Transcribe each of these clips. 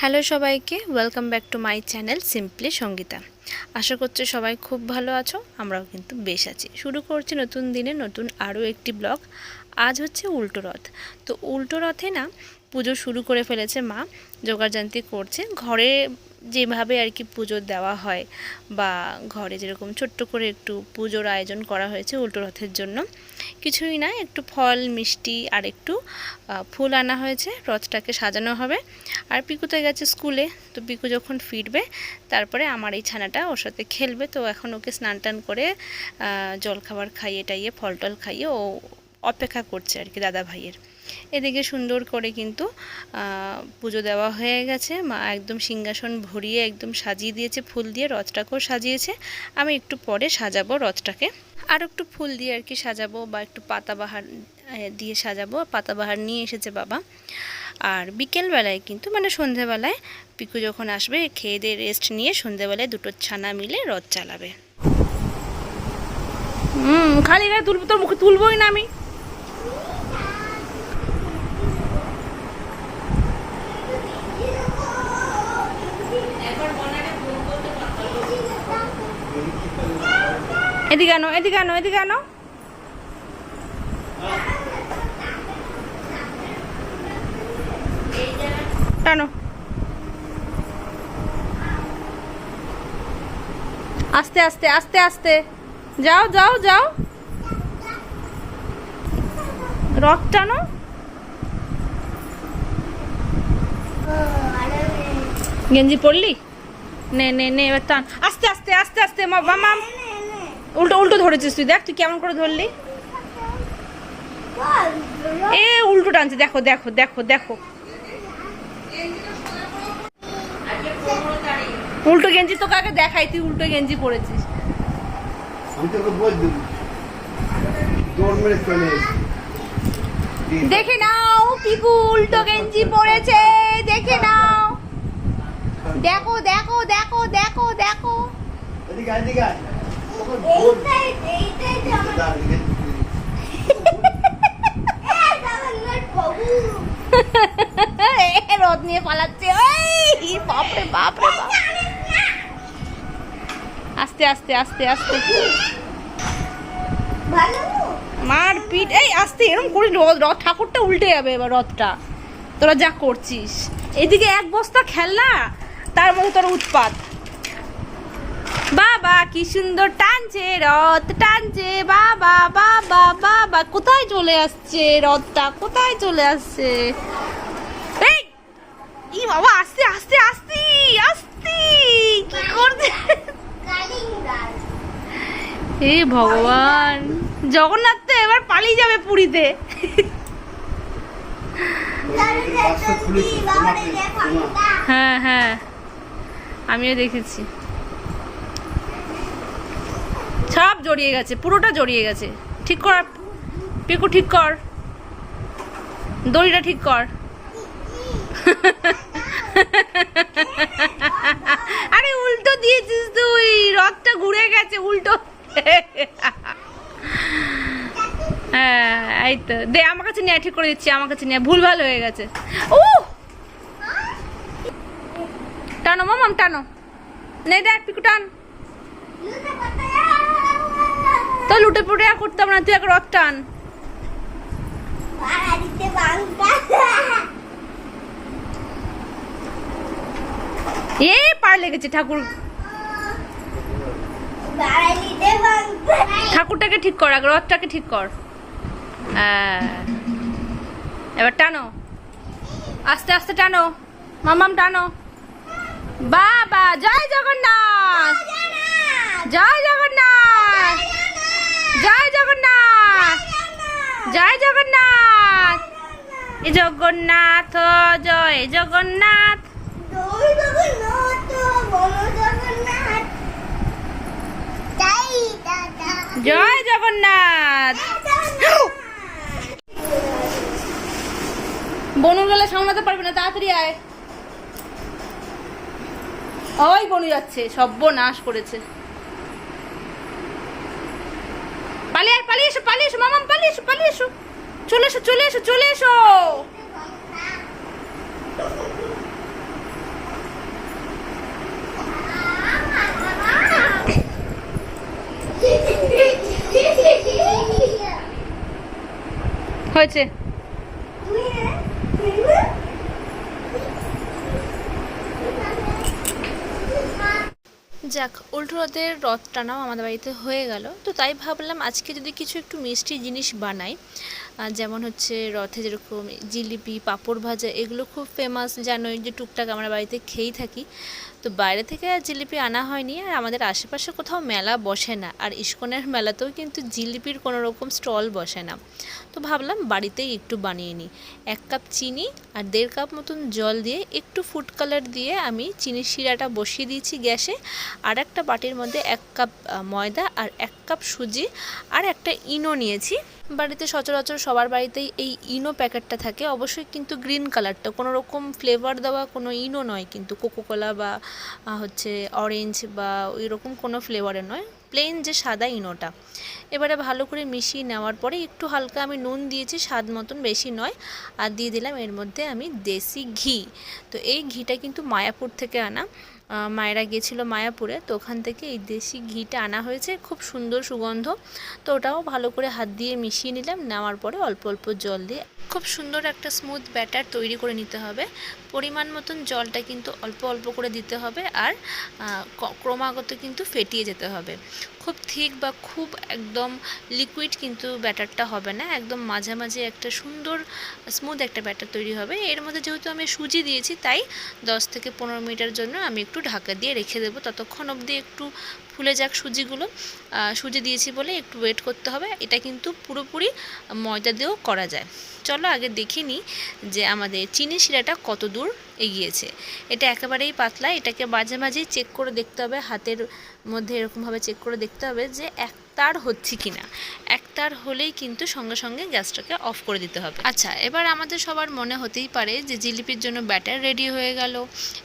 Hello সবাইকে welcome back to my channel simply Sangeeta আশা করছি সবাই খুব ভালো আছো, আমরাও কিন্তু বেশ আছি। শুরু করছি নতুন দিনে নতুন আরও একটি ব্লগ আজ হচ্ছে উল্টো রথ। তো উল্টো রথে না পুজো শুরু করে ফেলেছে মা যোগাযান্তি করছে। ঘরে যেভাবে আর কি পুজো দেওয়া হয় বা ঘরে যেরকম ছোট্ট করে একটু পুজোর আয়োজন করা হয়েছে উল্টো রথের জন্য, কিছুই না, একটু ফল, মিষ্টি আর একটু ফুল আনা হয়েছে, রথটাকে সাজানো হবে। আর পিকুতে গেছে স্কুলে, তো পিকু যখন ফিরবে, তারপরে আমার এই ছানাটা ওর সাথে খেলবে, তো এখন ওকে স্নান টান করে জলখাবার খাইয়ে টাইয়ে ফল টল খাইয়ে ও অপেক্ষা করছে আর কি দাদা ভাইয়ের এদিকে সুন্দর করে কিন্তু পুজো দেওয়া হয়ে গেছে। মা একদম সিংহাসন ভরিয়ে একদম সাজিয়ে দিয়েছে, ফুল দিয়ে রথটাকেও সাজিয়েছে। আমি একটু পরে সাজাবো রথটাকে। আর একটু ফুল দিয়ে আর কি সাজাবো বা একটু পাতাবাহার দিয়ে সাজাবো। পাতাবাহার নিয়ে এসেছে বাবা। আর বিকেলবেলায় কিন্তু মানে সন্ধেবেলায় পিকু যখন আসবে, খেয়ে দিয়ে রেস্ট নিয়ে সন্ধেবেলায় দুটো ছানা মিলে রথ চালাবে। হুম, খালি গায়ে তুলবো, তোর মুখে তুলবোই না আমি। এদিকে আনো এদিকে আনো এদিকে আনো। টানো। আস্তে আস্তে আস্তে আস্তে। যাও যাও যাও। রথ টানো। গেঞ্জি পরলি? নে নে নে, এবার টান। আস্তে আস্তে আস্তে আস্তে মামা উল্টো উল্টো ধরেছিস তুই দেখ তুই কেমন করে ধরলি। এ উল্টো টানছে দেখো দেখো দেখো দেখো। উল্টো গেঞ্জি তোকে আগে দেখাই তুই উল্টো গেঞ্জি পরেছিস। দেখে নাও পিকু উল্টো গেঞ্জি পরেছে দেখে নাও। দেখো দেখো দেখো দেখো দেখো। রথ নিয়ে পালাচ্ছে বাপরে বাপরে, বাপ। আস্তে আস্তে আস্তে আস্তে। মার পিঠ এই, আস্তে এরকম করিস রথ ঠাকুরটা উল্টে যাবে এবার রথটা। তোরা যা করছিস। এদিকে এক বস্তা খেলনা, তার মধ্যে তোর উৎপাত। বাবা কি সুন্দর টানছে রথ টানছে বাবা বাবা বাবা। কোথায় চলে আসছে রথটা? কোথায় চলে আসছে? এই! ই বাবা আস্তে আস্তে আস্তে আস্তে! কি করছে? হে ভগবান! জগন্নাথ তো এবার পালিয়ে যাবে পুরীতে। হ্যাঁ হ্যাঁ। আমিও দেখেছি। সব জড়িয়ে গেছে, পুরোটা জড়িয়ে গেছে। ঠিক কর, পিকু, ঠিক কর। দড়িটা ঠিক কর। আরে উল্টো দিয়েছিস তুই, রথটা ঘুরে গেছে, উল্টো। হ্যাঁ এই তো। দে, আমার কাছে নিয়ে ঠিক করে দিচ্ছি, আমার কাছে নিয়ে ভুল ভালো হয়ে গেছে। ও টানো মামাম টানো। নে, দেখ, পিকু, টান। তো লুটে পুটে আর করতাম না তুই এক রথ টান। এ পার লেগেছে ঠাকুর। ঠাকুরটাকে ঠিক কর আগে রথটাকে ঠিক কর। হ্যাঁ। এবার টানো। আস্তে আস্তে টানো। মামাম টানো। বাবা জয় জগন্নাথ। জয় জগন্নাথ জয় জগন্নাথ জয় জগন্নাথ। এ জগন্নাথ জয় জগন্নাথ। জয় জগন্নাথ বনুর গেলে সামলাতে পারবে না তাড়াতাড়ি আয়। ওই বনু যাচ্ছে সব্য নাশ করেছে। পালিয়ে পালিয়ে এসো পালিয়ে এসো মামাম পালিয়ে এসো পালিয়ে এসো। চলে এসো চলে এসো চলে এসো। হয়েছে। যাক, উল্টো রথের রথ টানাও আমাদের বাড়িতে হয়ে গেল। তো তাই ভাবলাম আজকে যদি কিছু একটু মিষ্টি জিনিস বানাই যেমন হচ্ছে রথে যেরকম জিলিপি, পাঁপড় ভাজা, এগুলো খুব ফেমাস জানোই যে টুকটাক আমরা বাড়িতে খেয়েই থাকি। তো বাইরে থেকে আর জিলিপি আনা হয়নি আর আমাদের আশেপাশে কোথাও মেলা বসে না। আর ইস্কনের মেলাতেও কিন্তু জিলিপির কোনো রকম স্টল বসে না। তো ভাবলাম বাড়িতেই একটু বানিয়ে নিই। এক কাপ চিনি আর দেড় কাপ মতন জল দিয়ে একটু ফুড কালার দিয়ে আমি চিনির শিরাটা বসিয়ে দিয়েছি গ্যাসে। আর একটা বাটির মধ্যে এক কাপ ময়দা আর এক কাপ সুজি আর একটা ইনো নিয়েছি। বাড়িতে সচরাচর সবার বাড়িতেই এই ইনো প্যাকেটটা থাকে। অবশ্যই কিন্তু গ্রিন কালারটা কোনো রকম ফ্লেভার দেওয়া কোনো ইনো নয় কিন্তু কোকোকোলা বা হচ্ছে অরেঞ্জ বা ওই রকম কোনো ফ্লেভারের নয়, প্লেন যে সাদা ইনোটা। এবারে ভালো করে মিশিয়ে নেওয়ার পরে একটু হালকা আমি নুন দিয়েছি, স্বাদ মতন বেশি নয়। আর দিয়ে দিলাম এর মধ্যে আমি দেশি ঘি। তো এই ঘিটা কিন্তু মায়াপুর থেকে আনা। মায়েরা গিয়েছিল মায়াপুরে, তো ওখান থেকে এই দেশি ঘিটা আনা হয়েছে, খুব সুন্দর সুগন্ধ। তো ওটাও ভালো করে হাত দিয়ে মিশিয়ে নিলাম, নেওয়ার পরে অল্প অল্প জল দিয়ে। খুব সুন্দর একটা স্মুথ ব্যাটার তৈরি করে নিতে হবে। পরিমাণ মতন জলটা কিন্তু অল্প অল্প করে দিতে হবে আর ক্রমাগত কিন্তু ফেটিয়ে যেতে হবে। খুব থিক বা খুব একদম লিকুইড কিন্তু ব্যাটারটা হবে না। একদম মাঝামাঝি একটা সুন্দর স্মুথ একটা ব্যাটার তৈরি হবে। এর মধ্যে যেহেতু আমি সুজি দিয়েছি, তাই দশ থেকে পনেরো মিনিটের জন্য আমি একটু ঢাকা দিয়ে রেখে দেবো। ততক্ষণ অবধি একটু ফুলে যাক সুজিগুলো। সুজি দিয়েছি বলে একটু ওয়েট করতে হবে। এটা কিন্তু পুরোপুরি ময়দা দিয়েও করা যায়। চলো আগে দেখে নিই যে আমাদের চিনি শিরাটা কত দূর এগিয়েছে। এটা একেবারেই পাতলা। এটাকে মাঝে মাঝেই চেক করে দেখতে হবে। হাতের মধ্যে এরকমভাবে চেক করে দেখতে হবে যে এক তার হচ্ছে কি না এক তার হলেই কিন্তু সঙ্গে সঙ্গে গ্যাসটাকে অফ করে দিতে হবে। আচ্ছা এবার আমাদের সবার মনে হতেই পারে যে জিলিপির জন্য ব্যাটার রেডি হয়ে গেল,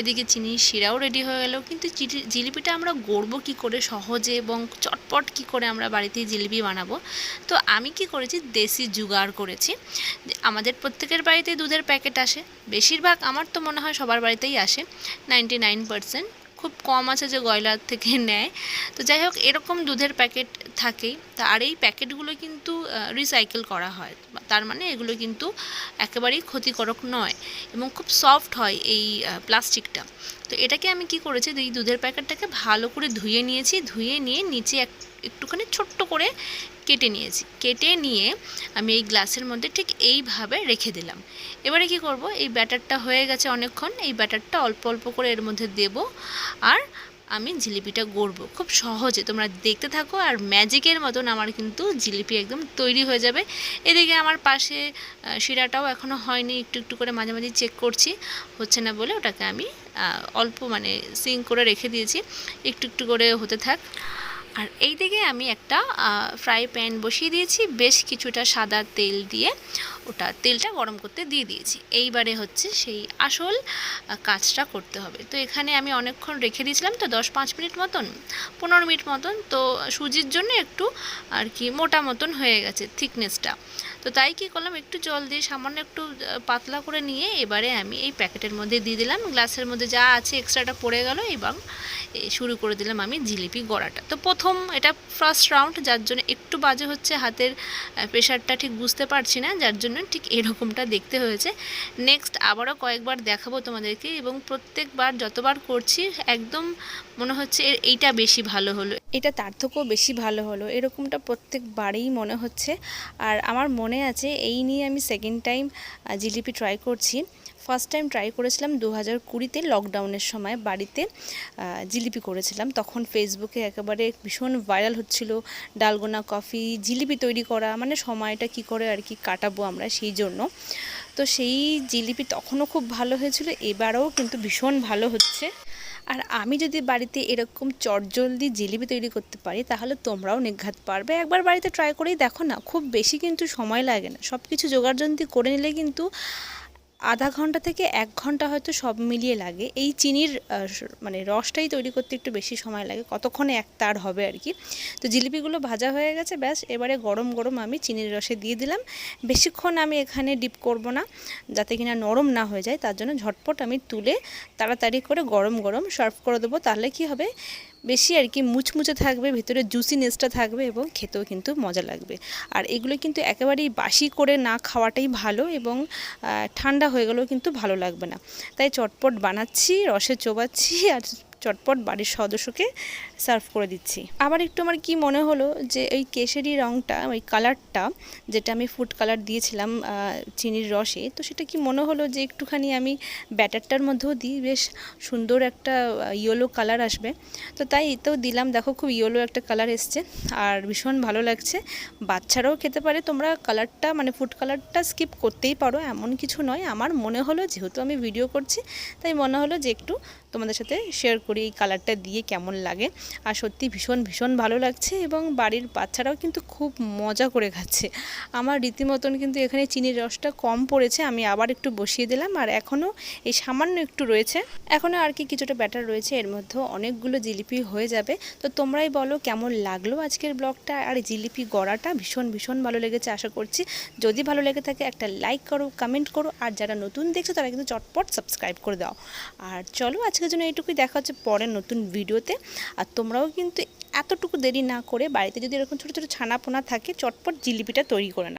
এদিকে চিনির শিরাও রেডি হয়ে গেল, কিন্তু জিলিপিটা আমরা গড়বো কি করে সহজে এবং চটপট কি করে আমরা বাড়িতেই জিলিপি বানাবো? তো আমি কি করেছি? দেশি জুগাড় করেছি। আমাদের প্রত্যেকের বাড়িতে দুধের প্যাকেট আসে। বেশিরভাগ আমার তো মনে হয় সবার বাড়িতেই আসে। নাইনটি নাইন পার্সেন্ট খুব কম আছে যে গয়লার থেকে নেয়। তো যাই হোক, এরকম দুধের প্যাকেট থাকেই। তা আর এই প্যাকেটগুলো কিন্তু রিসাইকেল করা হয়। তার মানে এগুলো কিন্তু একেবারেই ক্ষতিকারক নয় এবং খুব সফট হয় এই প্লাস্টিকটা তো এটাকে আমি কি করেছি, এই দুধের প্যাকেটটাকে ভালো করে ধুয়ে নিয়েছি। ধুয়ে নিয়ে নিচে এক, একটুখানি ছোট্ট করে কেটে নিয়েছি। কেটে নিয়ে আমি এই গ্লাসের মধ্যে ঠিক এইভাবে রেখে দিলাম। এবারে কি করব? এই ব্যাটারটা হয়ে গেছে অনেকক্ষণ। এই ব্যাটারটা অল্প অল্প করে এর মধ্যে দেব আর আমি জিলিপিটা গড়বো। খুব সহজে। তোমরা দেখতে থাকো আর ম্যাজিকের মতন আমার কিন্তু জিলিপি একদম তৈরি হয়ে যাবে। এদিকে আমার পাশে শিরাটাও এখনও হয়নি। একটু একটু করে মাঝে মাঝে চেক করছি। হচ্ছে না বলে ওটাকে আমি অল্প মানে সিং করে রেখে দিয়েছি। একটু একটু করে হতে থাক। আর এই দিকে আমি একটা ফ্রাই প্যান বসিয়ে দিয়েছি, বেশ কিছুটা সাদা তেল দিয়ে ওটা তেলটা গরম করতে দিয়ে দিয়েছি। এইবারে হচ্ছে সেই আসল কাজটা করতে হবে। তো এখানে আমি অনেকক্ষণ রেখে দিয়েছিলাম, তো দশ পাঁচ মিনিট মতন, পনেরো মিনিট মতন, তো সুজির জন্য একটু আর কি মোটা মতন হয়ে গেছে থিকনেসটা তো তাই কি করলাম, একটু জল দিয়ে সামান্য একটু পাতলা করে নিয়ে এবারে আমি এই প্যাকেটের মধ্যে দিয়ে দিলাম। গ্লাসের মধ্যে যা আছে এক্সট্রাটা পড়ে গেল এবং শুরু করে দিলাম আমি জিলিপি গড়াটা। তো প্রথম এটা ফার্স্ট রাউন্ড যার জন্য একটু বাজে হচ্ছে, হাতের প্রেশারটা ঠিক বুঝতে পারছি না, যার জন্য ঠিক এরকমটা দেখতে হয়েছে। নেক্সট আবারও কয়েকবার দেখাবো তোমাদেরকে এবং প্রত্যেকবার যতবার করছি, একদম মনে হচ্ছে এর এইটা বেশি ভালো হলো। এটা তার থেকেও বেশি ভালো হলো, এরকমটা প্রত্যেকবারেই মনে হচ্ছে। আর আমার মনে আছে, এই নিয়ে আমি সেকেন্ড টাইম জিলিপি ট্রাই করছি। ফার্স্ট টাইম ট্রাই করেছিলাম দু হাজার কুড়িতে লকডাউনের সময় বাড়িতে জিলিপি করেছিলাম। তখন ফেসবুকে একেবারে ভীষণ ভাইরাল হচ্ছিল, ডালগোনা কফি, জিলিপি তৈরি করা মানে সময়টা কি করে আর কি কাটাবো আমরা সেই জন্য। তো সেই জিলিপি তখনও খুব ভালো হয়েছিল, এবারেও কিন্তু ভীষণ ভালো হচ্ছে। আর আমি যদি বাড়িতে এরকম চটজলদি জিলিপি তৈরি করতে পারি, তাহলে তোমরাও নিঘাত পারবে। একবার বাড়িতে ট্রাই করেই দেখো না, খুব বেশি কিন্তু সময় লাগে না। সব কিছু জোগাড়যন্ত্রী করে নিলে কিন্তু আধা ঘণ্টা থেকে এক ঘণ্টা হয়তো সব মিলিয়ে লাগে। এই চিনির মানে রসটাই তৈরি করতে একটু বেশি সময় লাগে। কতক্ষণে এক তার হবে আর কি। তো জিলিপিগুলো ভাজা হয়ে গেছে, ব্যাস। এবারে গরম গরম আমি চিনির রসে দিয়ে দিলাম। বেশিক্ষণ আমি এখানে ডিপ করব না, যাতে কিনা নরম না হয়ে যায়। তার জন্য ঝটপট আমি তুলে তাড়াতাড়ি করে গরম গরম সার্ভ করে দেবো। তাহলে কি হবে? বেশি আর কি মুচমুচে থাকবে, ভেতরে জুসিনেসটা থাকবে এবং খেতেও কিন্তু মজা লাগবে। আর এগুলো কিন্তু একেবারেই বাসি করে না খাওয়াটাই ভালো এবং ঠান্ডা হয়ে গেলেও কিন্তু ভালো লাগবে না। তাই চটপট বানাচ্ছি রসে চোবাচ্ছি আর চটপট বাড়ির সদস্যকে সার্ভ করে দিচ্ছি। আবার একটু আমার কি মনে হলো যে ওই কেশরি রঙটা ওই কালারটা, যেটা আমি ফুড কালার দিয়েছিলাম চিনির রসে, তো সেটা কি মনে হলো যে একটুখানি আমি ব্যাটারটার মধ্যেও দিই? বেশ সুন্দর একটা ইয়েলো কালার আসবে। তো তাই এতেও দিলাম। দেখো খুব ইয়েলো একটা কালার এসছে। আর ভীষণ ভালো লাগছে। বাচ্চারাও খেতে পারে। তোমরা কালারটা মানে ফুড কালারটা স্কিপ করতেই পারো। এমন কিছু নয়। আমার মনে হলো, যেহেতু আমি ভিডিও করছি, তাই মনে হলো যে একটু তোমাদের সাথে শেয়ার এই কালারটা দিয়ে কেমন লাগে। আর সত্যি ভীষণ ভীষণ ভালো লাগছে এবং বাড়ির বাচ্চারাও কিন্তু খুব মজা করে খাচ্ছে। আমার রীতিমতন কিন্তু এখানে চিনির রসটা কম পড়েছে, আমি আবার একটু বসিয়ে দিলাম আর এখনও এই সামান্য একটু রয়েছে। এখনও আর কি কিছুটা ব্যাটার রয়েছে, এর মধ্যেও অনেকগুলো জিলিপি হয়ে যাবে। তো তোমরাই বলো কেমন লাগল আজকের ব্লগটা আর জিলিপি গড়াটা ভীষণ ভীষণ ভালো লেগেছে আশা করছি। যদি ভালো লেগে থাকে একটা লাইক করো কমেন্ট করো আর যারা নতুন দেখছ তারা কিন্তু চটপট সাবস্ক্রাইব করে দাও। আর চলো আজকের জন্য এইটুকুই, দেখা হচ্ছে পরের নতুন ভিডিওতে। আর তোমরাও কিন্তু এতটুকু দেরি না করে বাড়িতে যদি এরকম ছোটো ছোটো ছানা পোনা থাকে, চটপট জিলিপিটা তৈরি করে না